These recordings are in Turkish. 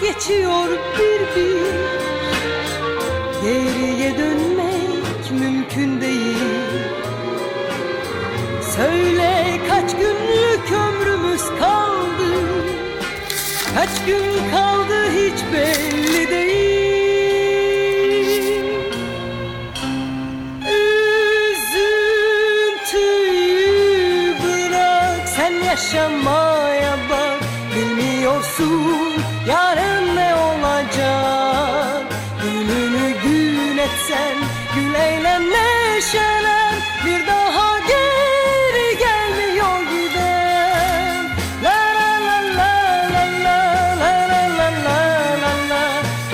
geçiyor bir bir. Geriye dönmek mümkün değil. Söyle kaç günlük ömrümüz kaldı? Kaç gün kaldı hiç belli değil. Yaşamaya bak Bilmiyorsun yarın ne olacak Gününü gün etsen gül eğlen neşelen Bir daha geri gelmiyor giden la la la la la la la la la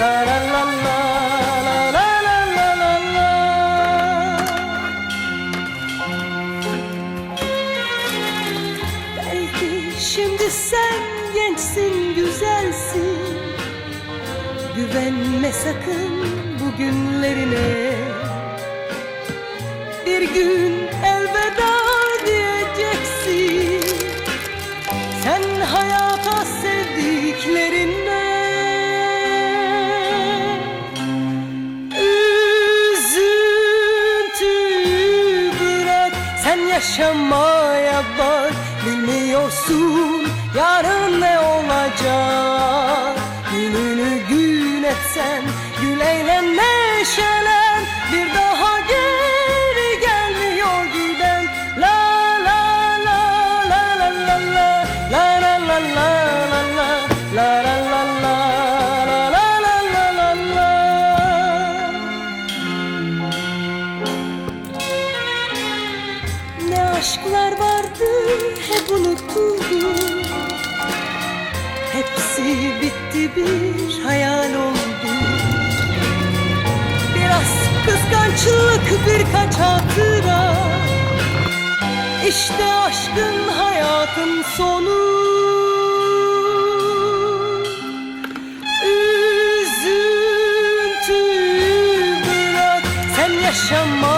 La la la la la la la la la la Belki şimdi sen gençsin, güzelsin. Güvenme sakın bugünlerine Bir gün elveda diyeceksin. Sen hayata sevdiklerine. Üzüntüyü bırak sen yaşamaya bak Bilmiyorsun yarın ne olacak Gününü gün etsen gül eğlen neşelen Bir daha geri gelmiyor giden La la la la la la la La la la la la la La la la la la la la la la la Ne aşklar vardı hep unutuldum Hepsi bitti bir hayal oldu. Biraz kıskançlık birkaç hatıra. İşte aşkın hayatın sonu. Üzüntüyü bırak sen yaşama